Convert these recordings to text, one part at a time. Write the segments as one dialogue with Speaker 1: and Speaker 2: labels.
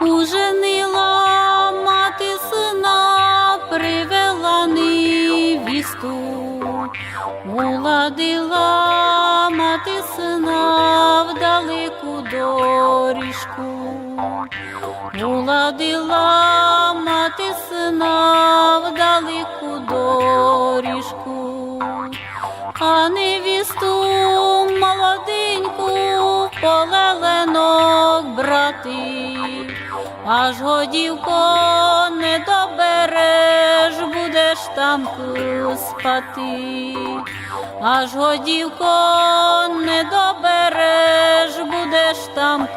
Speaker 1: Уженила мати сина, привела невісту, уладила мати сина в далеку доріжку, уладила мати сина в далеку доріжку, а невісту молоденьку полеленок брати. Аж годівко не добереш, будеш там спати, аж годівко не добереш, будеш там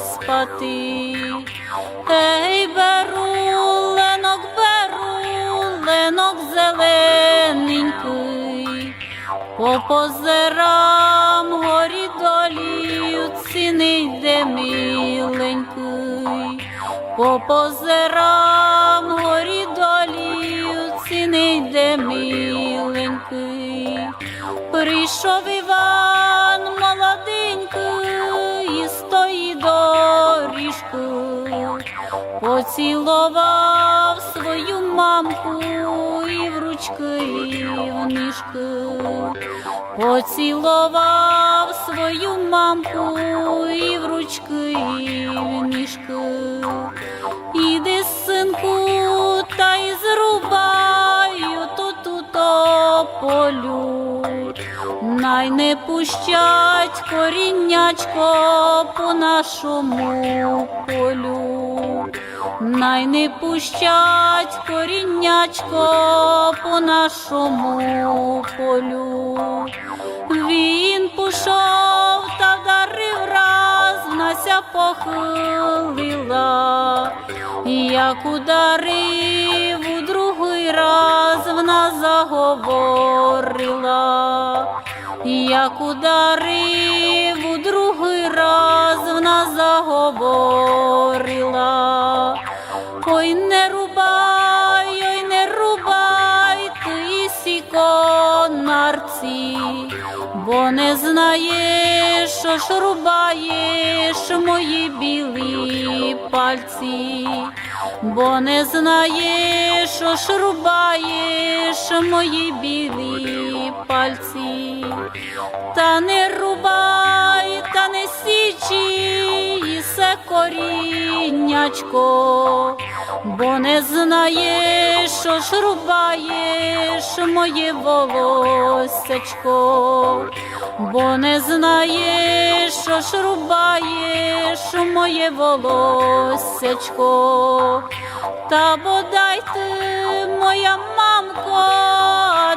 Speaker 1: спати. Ей, по горі долі, ціни йде миленький. По позерам горі долі, ціни йде миленький. Прийшов Іван молоденький, і стоїть доріжку, поцілував свою мамку і в ручки, і в ніжки. Поцілував свою мамку і в ручки, і в ніжки. Іди, синку, та й зрубаю тут у полю. Най не пущать коріннячко по нашому полю. Най не пущать коріннячко по нашому полю. Він пішов та вдарив раз, нася похилила. Як ударив у другий раз, вона заговорила. Як ударив Ой, не рубай, ой, не рубай, ти сіконарці, бо не знаєш, що ж рубаєш мої білі пальці, бо не знаєш, що ж рубаєш мої білі пальці, та не рубай, та не січі, і се коріннячко, бо не знаєш, ж рубаєш моє волосечко, бо не знаєш, ж рубаєш моє волосечко, та бодай ти, моя мамко,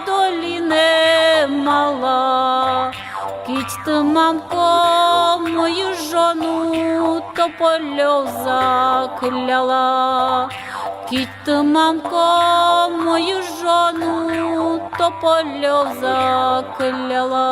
Speaker 1: долі не мала. Кіть ти, мамко, мою жону тополю закляла. Кіть мамко, мою жону тополю закляла.